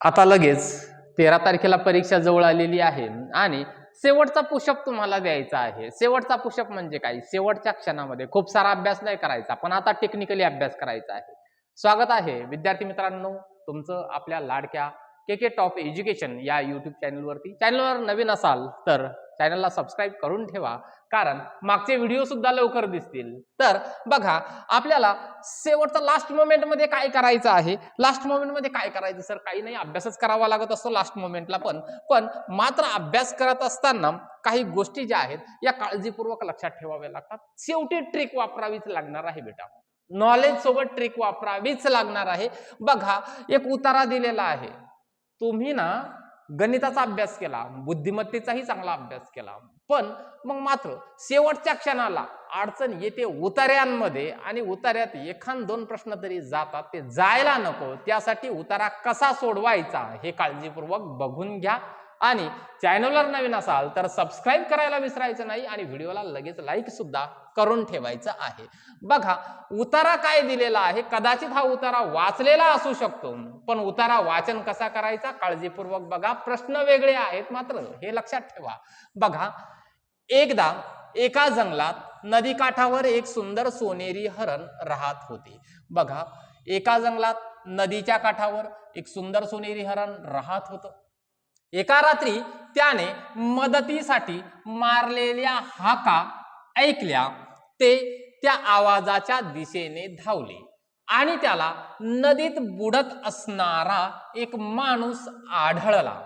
आता लगेच तेरा तारखेला परीक्षा जवळ आलेली आहे आणि शेवटचा पुषप तुम्हाला द्यायचा आहे. शेवटचा पुषप म्हणजे काय? शेवटच्या क्षणामध्ये खूप सारा अभ्यास नाही करायचा पण आता टेक्निकली अभ्यास करायचा आहे. स्वागत आहे विद्यार्थी मित्रांनो तुमचं आपल्या लाडक्या के के टॉप एज्युकेशन या युट्यूब चॅनलवरती चॅनलवर नवीन असाल तर चॅनलला सबस्क्राईब करून ठेवा कारण मागचे व्हिडिओ सुद्धा लवकर दिसतील. तर बघा आपल्याला शेवटचा लास्ट मोमेंटमध्ये काय करायचं आहे? लास्ट मोमेंटमध्ये काय करायचं? सर काही नाही अभ्यासच करावा लागत असतो लास्ट मोमेंटला पण. पण मात्र अभ्यास करत असताना काही गोष्टी ज्या आहेत या काळजीपूर्वक लक्षात ठेवाव्या लागतात. शेवटी ट्रिक वापरावीच लागणार आहे बेटा. नॉलेज सोबत ट्रिक वापरावीच लागणार आहे. बघा एक उतारा दिलेला आहे. तुम्ही ना गणिताचा अभ्यास केला बुद्धिमत्तेचाही चांगला अभ्यास केला. पण मग मात्र शेवटच्या क्षणाला अडचण येते उतार्यांमध्ये आणि उतार्यात एखाद दोन प्रश्न तरी जातात ते जायला नको. त्यासाठी उतारा कसा सोडवायचा हे काळजीपूर्वक बघून घ्या. आणि चॅनलवर नवीन असाल तर सबस्क्राईब करायला विसरायचं नाही आणि व्हिडिओला लगेच लाईक सुद्धा करून ठेवायचं आहे. बघा उतारा काय दिलेला आहे? कदाचित हा उतारा वाचलेला असू शकतो पण उतारा वाचन कसा करायचा? काळजीपूर्वक बघा. प्रश्न वेगळे आहेत मात्र हे लक्षात ठेवा. बघा एकदा एका जंगलात नदीकाठावर एक सुंदर सोनेरी हरण राहत होते. बघा एका जंगलात नदीच्या काठावर एक सुंदर सोनेरी हरण राहत होतं. एका रात्री त्याने मदतीसाठी मारलेल्या हाका ऐकल्या. ते त्या आवाजाच्या दिशेने धावले आणि त्याला नदीत बुडत असणारा एक माणूस आढळला.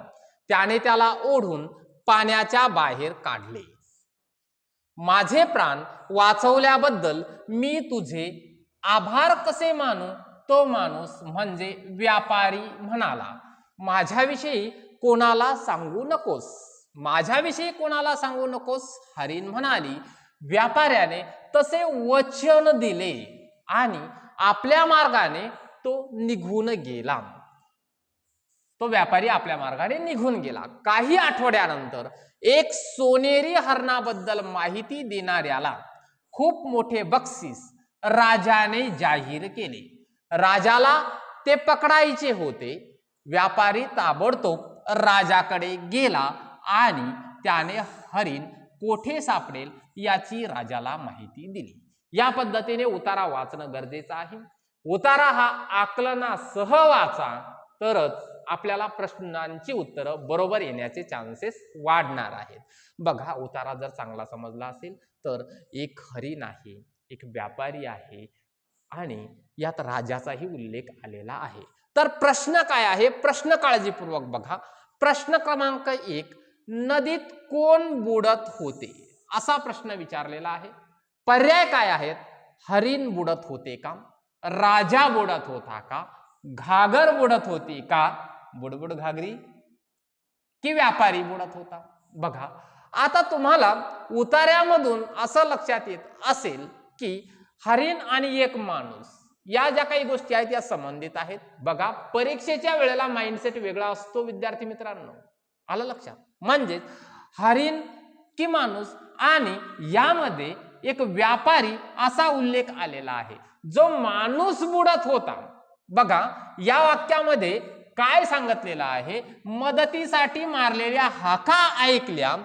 त्याने त्याला ओढून पाण्याच्या बाहेर काढले. माझे प्राण वाचवल्याबद्दल मी तुझे आभार कसे मानू? तो माणूस म्हणजे व्यापारी म्हणाला. माझ्याविषयी कोणाला सांगू नकोस. माझ्याविषयी कोणाला सांगू नकोस? हरिण म्हणाली व्यापाऱ्याने तसे वचन दिले आणि आपल्या मार्गाने तो निघून गेला. तो व्यापारी आपल्या मार्गाने निघून गेला. काही आठवड्यानंतर एक सोनेरी हरणाबद्दल माहिती देणाऱ्याला खूप मोठे बक्षीस राजाने जाहीर केले. राजाला ते पकडायचे होते. व्यापारी ताबडतोब राजाकडे गेला आणि त्याने हरिण कोठे सापडेल याची राजाला माहिती दिली. या पद्धतीने उतारा वाचणं गरजेचं आहे. उतारा हा आकलनासह वाचा तरच आपल्याला प्रश्नांची उत्तरं बरोबर येण्याचे चान्सेस वाढणार आहेत. बघा उतारा जर चांगला समजला असेल तर एक हरिण आहे एक व्यापारी आहे आणि यात राजाचाही उल्लेख आलेला आहे. तर प्रश्न काय आहे? प्रश्न काळजीपूर्वक बघा. प्रश्न क्रमांक एक नदीत कोण बुडत होते? असा प्रश्न विचारलेला आहे. पर्याय काय आहेत? हरिण बुडत होते का? राजा बुडत होता का? घागर बुडत होती का? बुडबुड घागरी? की व्यापारी बुडत होता? बघा. आता तुम्हाला उतार्यामधून असं लक्षात येत असेल की हरिण आणि एक माणूस या ज्या काही गोष्टी आहेत या संबंधित आहेत. बघा परीक्षेच्या वेळेला माइंडसेट वेगळा असतो विद्यार्थी मित्रांनो. आलं लक्षात? म्हणजेच हरिण की माणूस आणि यामध्ये एक व्यापारी असा उल्लेख आलेला आहे. जो माणूस बुडत होता. बघा या वाक्यामध्ये काय सांगितलेलं आहे? मदतीसाठी मारलेल्या हाका ऐकल्या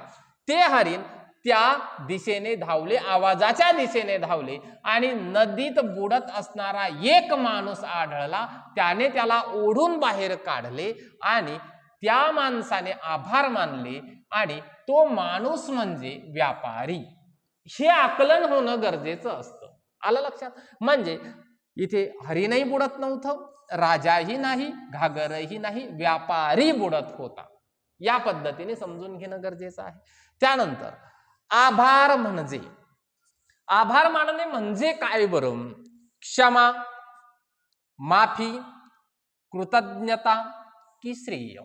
ते हरिण त्या दिशेने धावले आवाजाच्या दिशेने धावले आणि नदीत बुडत असणारा एक माणूस आढळला. त्याने त्याला ओढून बाहेर काढले आणि त्या माणसाने आभार मानले आणि तो माणूस म्हणजे व्यापारी. हे आकलन होणं गरजेचं असतं. आलं लक्षात? म्हणजे इथे हरिणही बुडत नव्हतं राजाही नाही घागरही नाही व्यापारी बुडत होता. या पद्धतीने समजून घेणं गरजेचं आहे. त्यानंतर आभार म्हणजे. आभार मानणे म्हणजे काय बरं? क्षमा माफी कृतज्ञता की श्रेय?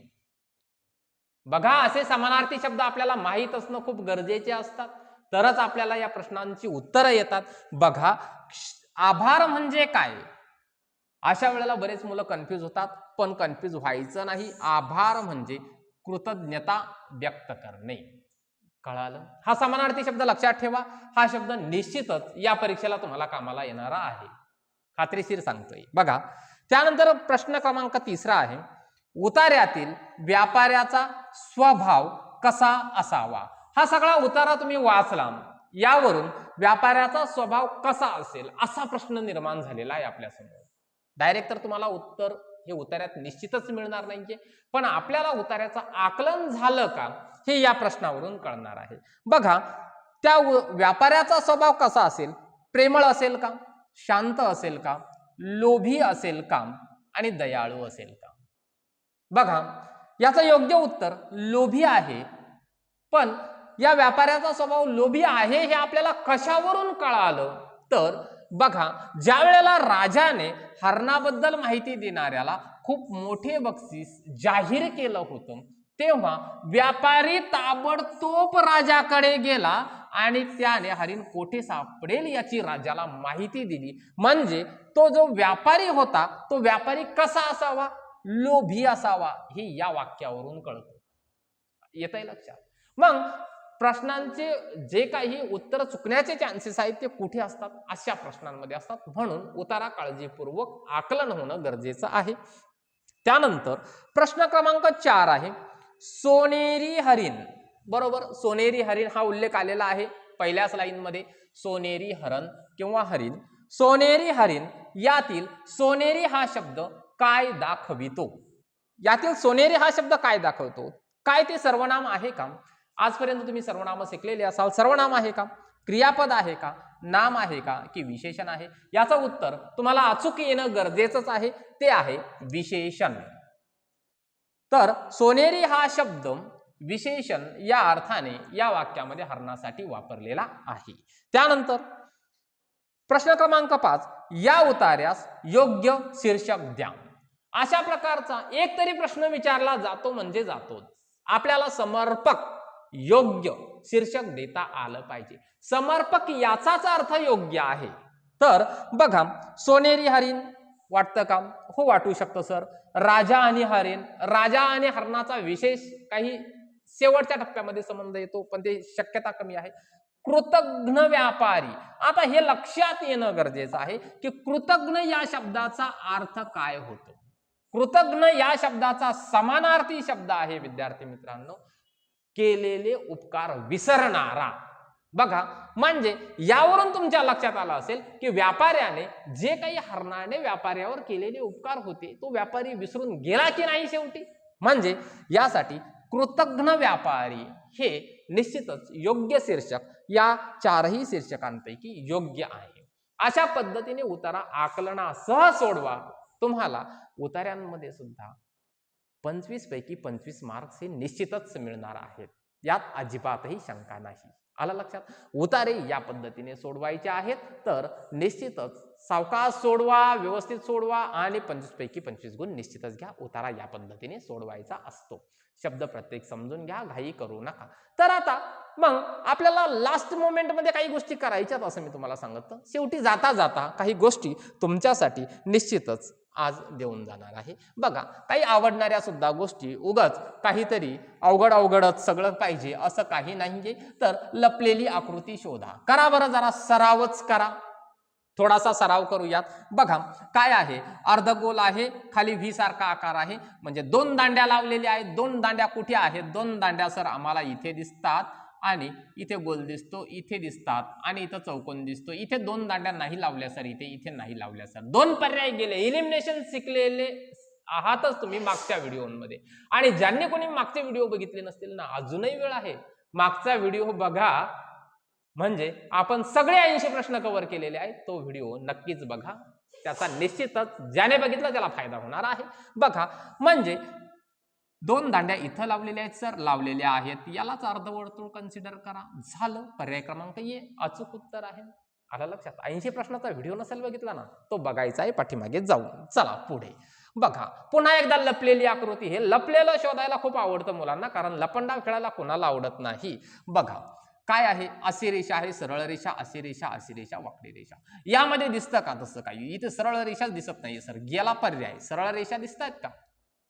बघा असे समानार्थी शब्द आपल्याला माहीत असणं खूप गरजेचे असतात. तरच आपल्याला या प्रश्नांची उत्तरं येतात. बघा आभार म्हणजे काय? अशा वेळेला बरेच मुलं कन्फ्यूज होतात पण कन्फ्यूज व्हायचं नाही. आभार म्हणजे कृतज्ञता व्यक्त करणे. कळालं? हा समानार्थी शब्द लक्षात ठेवा. हा शब्द निश्चितच या परीक्षेला तुम्हाला कामाला येणारा आहे. खात्रीशीर सांगतोय. बघा त्यानंतर प्रश्न क्रमांक तिसरा आहे. उतार्यातील व्यापाऱ्याचा स्वभाव कसा असावा? हा सगळा उतारा तुम्ही वाचला यावरून व्यापाऱ्याचा स्वभाव कसा असेल असा प्रश्न निर्माण झालेला आहे आपल्यासमोर डायरेक्ट तर तुम्हाला उत्तर हे उतार्यात निश्चितच मिळणार नाहीये. पण आपल्याला उतार्याचं आकलन झालं का? हे या प्रश्नावरून कळणार आहे. बघा त्या व्यापाऱ्याचा स्वभाव कसा असेल? प्रेमळ असेल का? शांत असेल का? लोभी असेल का? आणि दयाळू असेल का? बघा याचं योग्य उत्तर लोभी आहे. पण या व्यापाऱ्याचा स्वभाव लोभी आहे हे आपल्याला कशावरून कळालं? तर बघा ज्या वेळेला राजाने हरणाबद्दल माहिती देणाऱ्याला खूप मोठे बक्षीस जाहीर केलं होतं तेव्हा व्यापारी ताबडतोब राजाकडे गेला आणि त्याने हरिण कोठे सापडेल याची राजाला माहिती दिली. म्हणजे तो जो व्यापारी होता तो व्यापारी कसा असावा? लोभी असावा हे या वाक्यावरून कळतं. येत आहे लक्षात. मग प्रश्नांचे जे काही उत्तर चुकण्याचे चान्सेस आहेत ते कुठे असतात? अशा प्रश्नांमध्ये असतात. म्हणून उतारा काळजीपूर्वक आकलन होणं गरजेचं आहे. त्यानंतर प्रश्न क्रमांक चार आहे. सोनेरी हरिण. बरोबर सोनेरी हरिण हा उल्लेख आलेला आहे पहिल्याच लाईनमध्ये सोनेरी हरण किंवा हरिण. सोनेरी हरिण यातील सोनेरी हा शब्द काय दाखवितो? यातील सोनेरी हा शब्द काय दाखवतो? काय ते सर्वनाम आहे का? आजपर्यंत तुम्ही सर्वनाम शिकलेले असाल. सर्वनाम आहे का? क्रियापद आहे का? नाम आहे का? की विशेषण आहे? याचं उत्तर तुम्हाला अचूक येणं गरजेचंच आहे. ते आहे विशेषण. तर सोनेरी हा शब्द विशेषण या अर्थाने या वाक्यामध्ये हरणासाठी वापरलेला आहे. त्यानंतर प्रश्न क्रमांक पाच या उतार्यास योग्य शीर्षक द्या. अशा प्रकारचा एक तरी प्रश्न विचारला जातो म्हणजे जातो. आपल्याला समर्पक योग्य शीर्षक देता आलं पाहिजे. समर्पक याचाच अर्थ योग्य आहे. तर बघा सोनेरी हरिण वाटतं का? हो वाटू शकतं सर. राजा आणि हरिण. राजा आणि हरणाचा विशेष काही शेवटच्या टप्प्यामध्ये संबंध येतो पण ते शक्यता कमी आहे. कृतज्ञ व्यापारी. आता हे लक्षात येणं गरजेचं आहे की कृतज्ञ या शब्दाचा अर्थ काय होतो? कृतज्ञ या शब्दाचा समानार्थी शब्द आहे विद्यार्थी मित्रांनो. केलेले उपकार विसरणारा. बघा म्हणजे यावरून तुमच्या लक्षात आलं असेल की व्यापाऱ्याने जे काही हरणाने व्यापाऱ्यावर केलेले उपकार होते तो व्यापारी विसरून गेला की नाही शेवटी? म्हणजे यासाठी कृतज्ञ व्यापारी हे निश्चितच योग्य शीर्षक या चारही शीर्षकांपैकी योग्य आहे. अशा पद्धतीने उतारा आकलनासह सोडवा. तुम्हाला उतार्यांमध्ये सुद्धा पंचवीस पैकी पंचवीस मार्क्स हे निश्चितच मिळणार आहेत. यात अजिबातही शंका नाही. आला लक्षात? उतारे या पद्धतीने सोडवायचे आहेत. तर निश्चितच सावकाश सोडवा व्यवस्थित सोडवा आणि पंचवीस पैकी पंचवीस गुण निश्चितच घ्या. उतारा या पद्धतीने सोडवायचा असतो. शब्द प्रत्येक समजून घ्या घाई करू नका. तर आता मग आपल्याला लास्ट मोमेंटमध्ये काही गोष्टी करायच्यात असं मी तुम्हाला सांगतो शेवटी जाता जाता काही गोष्टी तुमच्यासाठी निश्चितच आज देऊन जाणार आहे. बघा काही आवडणाऱ्या सुद्धा गोष्टी उगाच काहीतरी अवघड अवघडच सगळं पाहिजे असं काही नाहीये. तर लपलेली आकृती शोधा. करा बरं जरा सरावच करा. थोडासा सराव करूयात. बघा काय आहे? अर्धगोल आहे खाली व्ही सारखा आकार आहे. म्हणजे दोन दांड्या लावलेल्या आहेत. दोन दांड्या कुठे आहेत? दोन दांड्या सर आम्हाला इथे दिसतात. आणि इथे गोल दिसतो इथे दिसतात आणि इथं चौकोन दिसतो. इथे दोन दांड्या नाही लावल्या सर. इथे इथे नाही लावल्या सर. दोन पर्याय गेले. इलिमिनेशन शिकलेले आहातच तुम्ही मागच्या व्हिडिओमध्ये. आणि ज्यांनी कोणी मागचे व्हिडिओ बघितले नसतील ना अजूनही वेळ आहे. मागचा व्हिडिओ बघा. म्हणजे आपण सगळे ऐंशी प्रश्न कव्हर केलेले आहेत. तो व्हिडिओ नक्कीच बघा. त्याचा निश्चितच ज्याने बघितला त्याला फायदा होणार आहे. बघा म्हणजे दोन दांड्या इथं लावलेल्या आहेत सर. लावलेल्या आहेत. यालाच अर्धवर्तुळ कन्सिडर करा. झालं. पर्याय क्रमांक ये अचूक उत्तर आहे. आलं लक्षात? ऐंशी प्रश्नाचा व्हिडिओ नसेल बघितला ना तो बघायचा आहे. पाठीमागे जाऊन. चला पुढे. बघा पुन्हा एकदा लपलेली आकृती. हे लपलेलं शोधायला खूप आवडतं मुलांना कारण लपंडाव खेळायला कोणाला आवडत नाही. बघा काय आहे? अशी रेषा आहे सरळ रेषा अशी रेषा अशी रेषा वाकडी रेषा. यामध्ये दिसतं का? तसं काही. इथे सरळ रेषाच दिसत नाहीये सर. गेला पर्याय. सरळ रेषा दिसत आहेत का?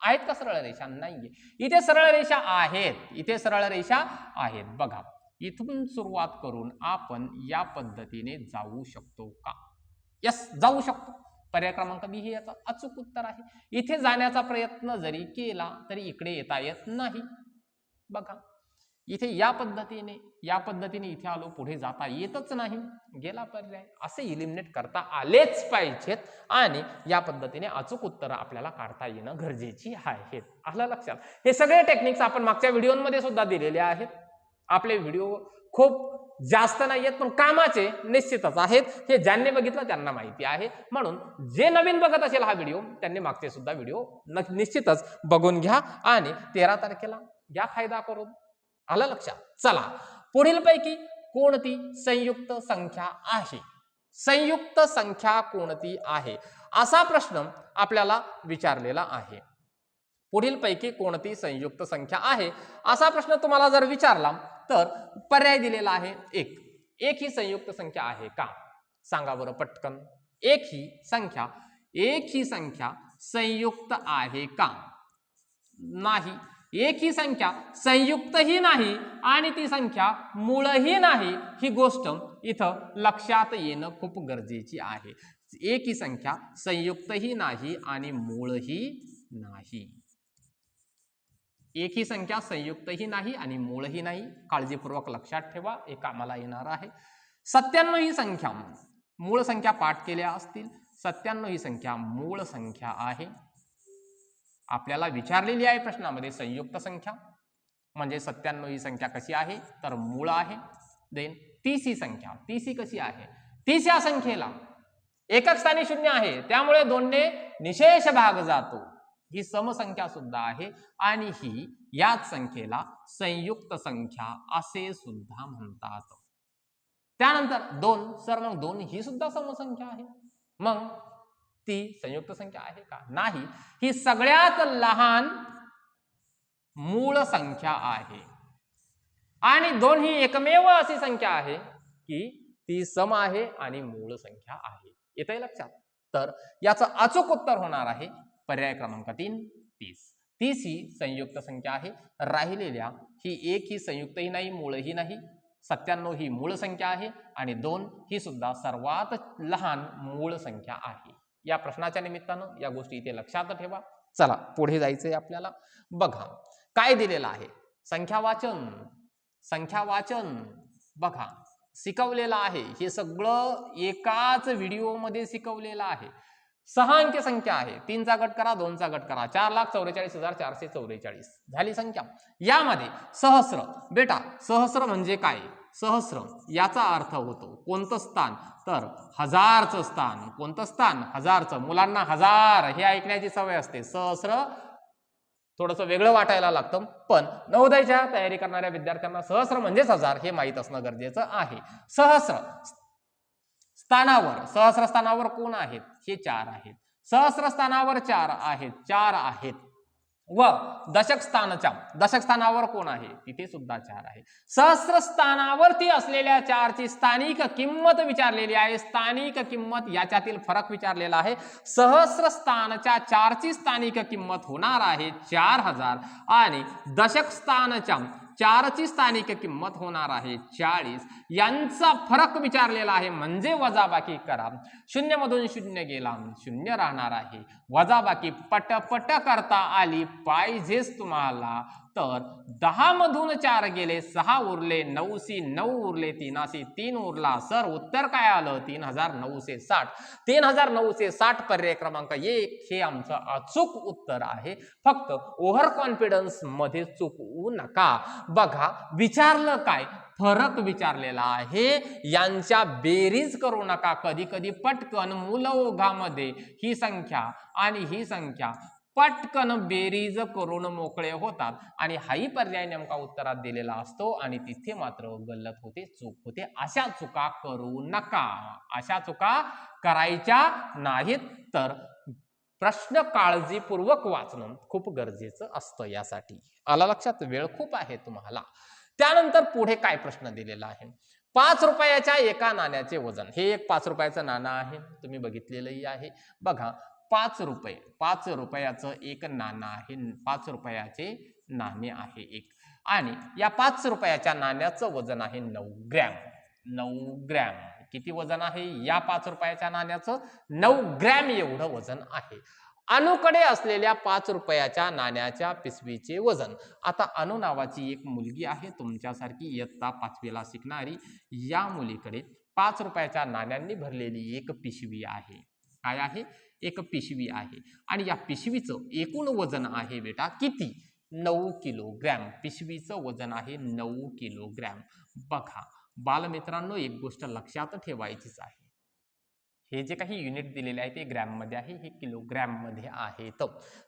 आहेत का सरळ रेषा? नाहीये. इथे सरळ रेषा आहेत. इथे सरळ रेषा आहेत. बघा इथून सुरुवात करून आपण या पद्धतीने जाऊ शकतो का? यस जाऊ शकतो. पर्याय क्रमांक बी हे याचा अचूक उत्तर आहे. इथे जाण्याचा प्रयत्न जरी केला तरी इकडे येता येत नाही. बघा. इथे या पद्धतीने या पद्धतीने इथे आलो पुढे जाता येतच नाही. गेला पर्याय. असे इलिमिनेट करता आलेच पाहिजेत आणि या पद्धतीने अचूक उत्तरं आपल्याला काढता येणं गरजेची आहेत. आलं लक्षात? हे सगळे टेक्निक्स आपण मागच्या व्हिडिओमध्ये सुद्धा दिलेले आहेत. आपले व्हिडिओ खूप जास्त नाही आहेत पण कामाचे निश्चितच आहेत. हे ज्यांनी बघितलं त्यांना माहिती आहे. म्हणून जे नवीन बघत असेल हा व्हिडिओ त्यांनी मागचे सुद्धा व्हिडिओ निश्चितच बघून घ्या आणि तेरा तारखेला घ्या फायदा करून आलं लक्षात. चला पुढील पैकी कोणती संयुक्त संख्या आहे? संयुक्त संख्या कोणती आहे? असा प्रश्न आपल्याला विचारलेला आहे. पुढील पैकी कोणती संयुक्त संख्या आहे? असा प्रश्न तुम्हाला जर विचारला तर पर्याय दिलेला आहे एक. एक ही संयुक्त संख्या आहे का? सांगा बरं पटकन. एक ही संख्या एक ही संख्या संयुक्त आहे का? नाही. एक ही संख्या संयुक्तही नाही आणि ती संख्या मूळही नाही. ही गोष्ट इथं लक्षात येणं खूप गरजेची आहे. एक ही संख्या संयुक्तही नाही आणि मूळही नाही. एक ही संख्या संयुक्तही नाही आणि मूळही नाही. काळजीपूर्वक लक्षात ठेवा हे कामाला येणार आहे. सत्त्याण्णव ही संख्या. मूळ संख्या पाठ केल्या असतील. सत्त्याण्णव ही संख्या मूळ संख्या आहे. आपल्याला विचारलेली आहे प्रश्नामध्ये संयुक्त संख्या. म्हणजे सत्त्याण्णव ही संख्या कशी आहे? तर मूळ आहे. देन तीस ही संख्या. तीस ही कशी आहे? तीस या संख्येला एकक स्थानी शून्य आहे. त्यामुळे दोनने निशेष भाग जातो. ही समसंख्या सुद्धा आहे. आणि ही याच संख्येला संयुक्त संख्या असे सुद्धा म्हणतात. त्यानंतर दोन सर मग दोन ही सुद्धा समसंख्या आहे. मग ती संयुक्त संख्या आहे का? नाही. ही सगळ्यात लहान मूळ संख्या आहे. आणि दोन ही एकमेव अशी संख्या आहे की ती सम आहे आणि मूळ संख्या आहे. येत आहे लक्षात? तर याचं अचूक उत्तर होणार आहे पर्याय क्रमांक तीन तीस. तीस ही संयुक्त संख्या आहे. राहिलेल्या ही एक ही संयुक्तही नाही मूळही नाही. सत्त्याण्णव ही मूळ संख्या आहे आणि दोन ही सुद्धा सर्वात लहान मूळ संख्या आहे. या प्रश्नाच्या निमित्तानं या गोष्टी इथे लक्षात ठेवा. चला पुढे जायचंय आपल्याला. बघा काय दिलेलं आहे? संख्यावाचन संख्यावाचन बघा शिकवलेलं आहे. हे सगळं एकाच व्हिडिओमध्ये शिकवलेलं आहे. सहा अंक संख्या आहे. तीनचा गट करा दोनचा गट करा. चार लाख चौवेचाळीस हजार चारशे चौवेचाळीस. झाली संख्या. यामध्ये सहस्र. बेटा सहस्र म्हणजे काय? सहस्र. याचा अर्थ होतो कोणतं स्थान? तर हजारचं स्थान. कोणतं स्थान? हजारचं. मुलांना हजार. हे ऐकण्याची सवय असते. सहस्र थोडंसं वेगळं वाटायला लागतं. पण नवोदयच्या तयारी करणाऱ्या विद्यार्थ्यांना सहस्र म्हणजेच हजार हे माहीत असणं गरजेचं आहे. सहस्र स्थानावर. सहस्र स्थानावर कोण आहेत? हे चार आहेत. सहस्र स्थानावर चार आहेत. चार आहेत. व दशक स्थानच्या दशक स्थानावर कोण आहे? तिथे सुद्धा चार आहे. सहस्र स्थानावरती असलेल्या चारची स्थानिक किंमत विचारलेली आहे. स्थानिक किंमत याच्यातील फरक विचारलेला आहे. सहस्र स्थानच्या चारची स्थानिक किंमत होणार आहे चार हजार आणि दशक स्थानच्या चारची स्थानिक किंमत होणार आहे चाळीस. यांचा फरक विचारलेला आहे म्हणजे वजाबाकी करा. शून्यमधून शून्य गेला शून्य राहणार आहे. वजाबाकी पटपट करता आली पाहिजेच तुम्हाला. तर दहा मधून चार गेले सहा उरले नऊशी नऊ उरले तीनाशी तीन उरला. सर उत्तर काय आलं? तीन हजार नऊशे साठ. तीन हजार नऊशे साठ पर्याय क्रमांक एक हे आमचं अचूक उत्तर आहे. फक्त ओव्हर कॉन्फिडन्समध्ये चुकवू नका. बघा विचारलं काय? फरक विचारलेला आहे. यांच्या बेरीज करू नका. कधी कधी पटकन मुलओघामध्ये ही संख्या आणि ही संख्या पटकन बेरीज करून मोकळे होतात. आणि हाही पर्याय नेमका उत्तरात दिलेला असतो आणि तिथे मात्र गल्लत होते चूक होते. अशा चुका करू नका. अशा चुका करायच्या नाहीत तर प्रश्न काळजीपूर्वक वाचणं खूप गरजेचं असतं यासाठी. आला लक्षात? वेळ खूप आहे तुम्हाला. त्यानंतर पुढे काय प्रश्न दिलेला आहे? पाच रुपयाच्या एका नाण्याचे वजन. हे एक पाच रुपयाचं नाणं आहे. तुम्ही बघितलेलंही आहे. बघा पाच रुपये पाच रुपयाचं एक नाणं आहे पाच रुपयाचे नाणे आहे एक. आणि या पाच रुपयाच्या नाण्याचं वजन आहे नऊ ग्रॅम. नऊ ग्रॅम. किती वजन आहे? या पाच रुपयाच्या नाण्याचं नऊ ग्रॅम एवढं वजन आहे. अनुकडे असलेल्या पाच रुपयाच्या नाण्याच्या पिशवीचे वजन. आता अनु नावाची एक मुलगी आहे तुमच्यासारखी इयत्ता पाचवीला शिकणारी. या मुलीकडे पाच रुपयाच्या नाण्यांनी भरलेली एक पिशवी आहे. काय आहे? एक पिशवी आहे. आणि या पिशवीचं एकूण वजन आहे बेटा किती? नऊ किलोग्रॅम. पिशवीचं वजन आहे नऊ किलोग्रॅम. बघा बालमित्रांनो एक गोष्ट लक्षात ठेवायचीच आहे. हे जे काही युनिट दिलेले आहे ते ग्रॅममध्ये आहे हे किलोग्रॅममध्ये आहेत.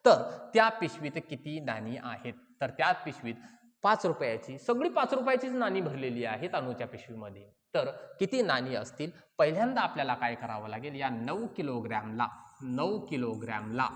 तर त्या पिशवीत किती नाणी आहेत? तर त्या पिशवीत पाच रुपयाची सगळी पाच रुपयाचीच नाणी भरलेली आहेत अनुच्या पिशवीमध्ये. तर किती नाणी असतील? पहिल्यांदा आपल्याला काय करावं लागेल? या नऊ किलोग्रॅमला नऊ किलोग्रॅमला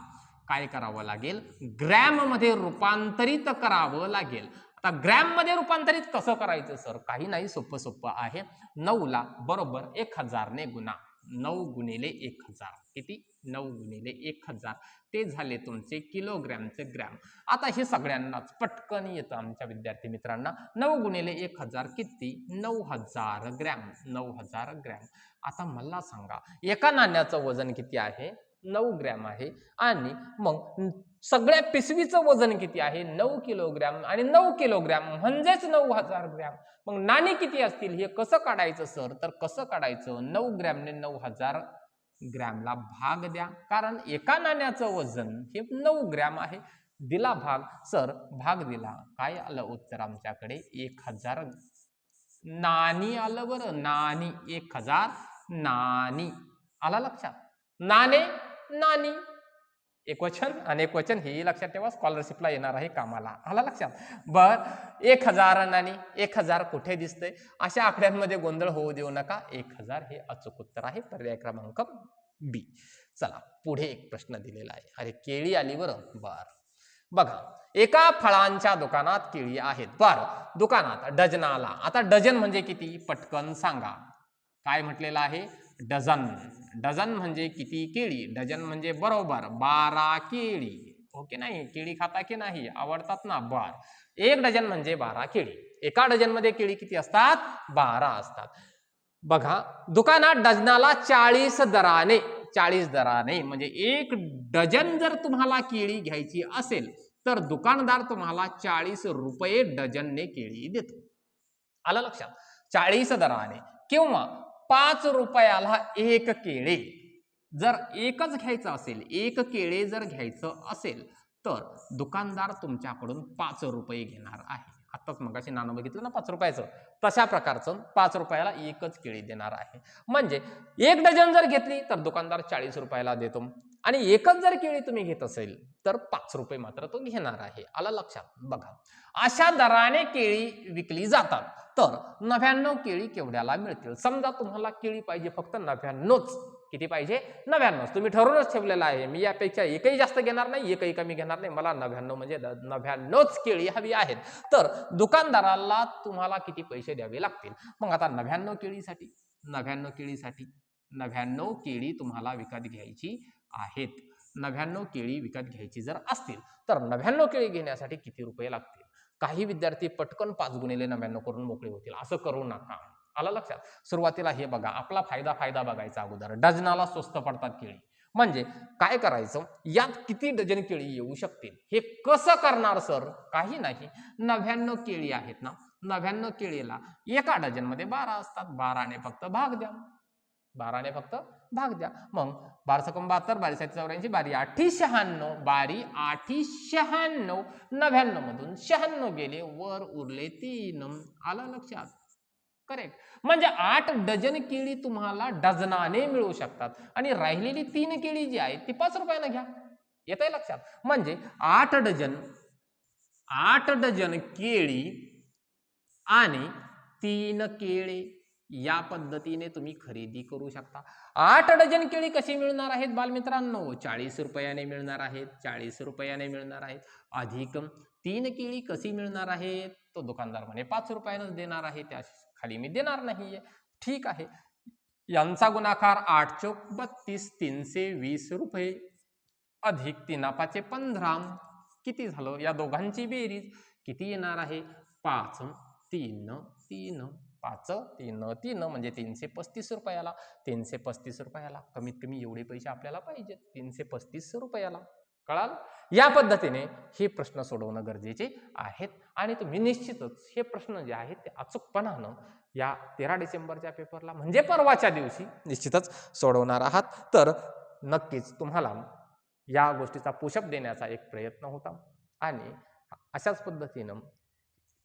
काय करावं लागेल? ग्रॅममध्ये रूपांतरित करावं लागेल. आता ग्रॅममध्ये रूपांतरित कसं करायचं सर? काही नाही सोपं सोपं आहे. नऊला बरोबर एक हजारने गुणा. नऊ गुणिले एक हजार. किती? नऊ गुणिले एक हजार. ते झाले तुमचे किलोग्रॅमचे ग्रॅम. आता हे सगळ्यांनाच पटकन येतं आमच्या विद्यार्थी मित्रांना. नऊ गुणिले एक हजार किती? नऊ हजार ग्रॅम. नऊ हजार ग्रॅम. आता मला सांगा एका नाण्याचं वजन किती आहे? नऊ ग्रॅम आहे. आणि मग सगळ्या पिशवीचं वजन किती आहे? नऊ किलोग्रॅम. आणि नऊ किलोग्रॅम म्हणजेच नऊ हजार ग्रॅम. मग नाणी किती असतील? हे कसं काढायचं सर? तर कसं काढायचं? नऊ ग्रॅमने नऊ हजार ग्रॅमला भाग द्या. कारण एका नाण्याचं वजन हे नऊ ग्रॅम आहे. दिला भाग. सर भाग दिला. काय आलं उत्तर आमच्याकडे? एक हजार नाणी आलं बरं. नाणी एक हजार नाणी. आला लक्षात? नाणे नानी. एकवचन आणि एकवचन हेही लक्षात ठेवा स्कॉलरशिपला येणार आहे कामाला. आला लक्षात? बर एक हजार नाणी एक हजार कुठे दिसतंय? अशा आकड्यांमध्ये गोंधळ होऊ देऊ नका. एक हजार हे अचूक उत्तर आहे. पर्याय क्रमांक बी चला पुढे एक प्रश्न दिलेला आहे. अरे केळी आली बरं. बर. बघा एका फळांच्या दुकानात केळी आहेत. बर दुकानात डजनाला. आता डझन म्हणजे किती? पटकन सांगा. काय म्हटलेलं आहे? डझन. डझन म्हणजे किती केळी? डझन म्हणजे बरोबर बारा केळी. ओके नाही? केळी खाता की नाही? आवडतात ना? बर. एक डझन म्हणजे बारा केळी. एका डझनमध्ये केळी किती असतात? बारा असतात. बघा दुकानात डझनाला चाळीस दराने चाळीस दराने म्हणजे एक डझन जर तुम्हाला केळी घ्यायची असेल तर दुकानदार तुम्हाला चाळीस रुपये डझनने केळी देतो. आलं लक्षात? चाळीस दराने. किंवा पाच रुपयाला एक केळे. जर एकच घ्यायचं असेल एक केळे जर घ्यायचं असेल तर दुकानदार तुमच्याकडून पाच रुपये घेणार आहे. आताच मगाशी नाणं बघितलं ना पाच रुपयाचं. तशा प्रकारचं पाच रुपयाला एकच केळी देणार आहे. म्हणजे एक डझन जर घेतली तर दुकानदार चाळीस रुपयाला देतो. आणि एकच जर केळी तुम्ही घेत असेल तर पाच रुपये मात्र तो घेणार आहे. आला लक्षात. बघा. अशा दराने केळी विकली जातात. तर नव्याण्णव केळी केवढ्याला मिळतील? समजा तुम्हाला केळी पाहिजे फक्त नव्याण्णवच. किती पाहिजे? नव्याण्णव तुम्ही ठरवूनच ठेवलेलं आहे. मी यापेक्षा एकही जास्त घेणार नाही एकही कमी घेणार नाही. मला नव्याण्णव म्हणजे द- नव्याण्णवच केळी हवी आहेत. तर दुकानदाराला तुम्हाला किती पैसे द्यावे लागतील? मग आता नव्याण्णव केळीसाठी नव्याण्णव केळीसाठी नव्याण्णव केळी तुम्हाला विकत घ्यायची आहेत. नव्याण्णव केळी विकत घ्यायची जर असतील तर नव्याण्णव केळी घेण्यासाठी किती रुपये लागतील? काही विद्यार्थी पटकन पाच गुणिले नव्याण्णव करून मोकळे होतील असं करू नका. आला लक्षात? सुरुवातीला हे बघा आपला फायदा फायदा बघायचा अगोदर. डजनाला स्वस्त पडतात केळी. म्हणजे काय करायचं? यात किती डझन केळी येऊ शकतील? हे कसं करणार सर? काही नाही. नव्याण्णव केळी आहेत ना? नव्याण्णव केळीला एका डझनमध्ये बारा असतात. बाराने फक्त भाग द्या. बाराने फक्त भाग द्या. मग बारासकम बहात्तर बारी सात चौऱ्याऐंशी बारी आठी शहाण्णव बारी आठी शहाण्णव नव्याण्णव मधून शहाण्णव गेले वर उरले तीन आलं लक्षात? करेक्ट म्हणजे आठ डझन केळी तुम्हाला डझनाने मिळू शकतात. आणि राहिलेली तीन केळी जी आहे ती पाच रुपयानं घ्या. येत आहे लक्षात? म्हणजे आठ डझन आठ डझन केळी आणि तीन केळी या पद्धतीने तुम्ही खरेदी करू शकता. आठ डझन केळी कशी मिळणार आहेत बालमित्रांनो? चाळीस रुपयाने मिळणार आहेत चाळीस रुपयाने मिळणार आहेत. अधिक तीन केळी कशी मिळणार आहेत तो दुकानदार म्हणे पाच रुपयानंच देणार आहे त्या खाली मी देणार नाहीये. ठीक आहे. यांचा गुणाकार आठ चौक बत्तीस तीनशे वीस रुपये. अधिक तिनापाचे पंधरा. किती झालं? या दोघांची बेरीज किती येणार आहे? पाच तीन तीन. पाच तीन तीन म्हणजे तीनशे पस्तीस रुपयाला. तीनशे पस्तीस रुपयाला. कमीत कमी एवढे पैसे आपल्याला पाहिजेत. तीनशे पस्तीस रुपयाला. कळाल? या पद्धतीने हे प्रश्न सोडवणं गरजेचे आहेत. आणि तुम्ही निश्चितच हे प्रश्न जे आहेत ते अचूकपणानं या तेरा डिसेंबरच्या पेपरला म्हणजे परवाच्या दिवशी निश्चितच सोडवणार आहात. तर नक्कीच तुम्हाला या गोष्टीचा पुषप देण्याचा एक प्रयत्न होता. आणि अशाच पद्धतीनं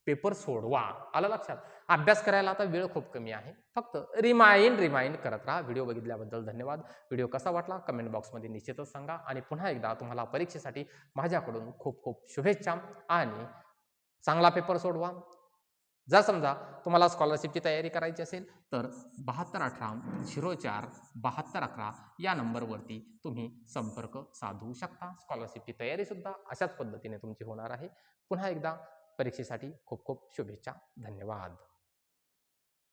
पेपर सोडवा. आलं लक्षात? अभ्यास करायला आता वेळ खूप कमी आहे. फक्त रिमाइंड रिमाइंड करत राहा. व्हिडिओ बघितल्याबद्दल धन्यवाद. व्हिडिओ कसा वाटला? कमेंट बॉक्समध्ये निश्चितच सांगा. आणि पुन्हा एकदा तुम्हाला परीक्षेसाठी माझ्याकडून खूप खूप शुभेच्छा आणि चांगला पेपर सोडवा. जर समजा तुम्हाला स्कॉलरशिपची तयारी करायची असेल तर बहात्तर अठरा झिरो चार बहात्तर अकरा या नंबरवरती तुम्ही संपर्क साधू शकता. स्कॉलरशिपची तयारीसुद्धा अशाच पद्धतीने तुमची होणार आहे. पुन्हा एकदा परीक्षेसाठी खूप खूप शुभेच्छा. धन्यवाद.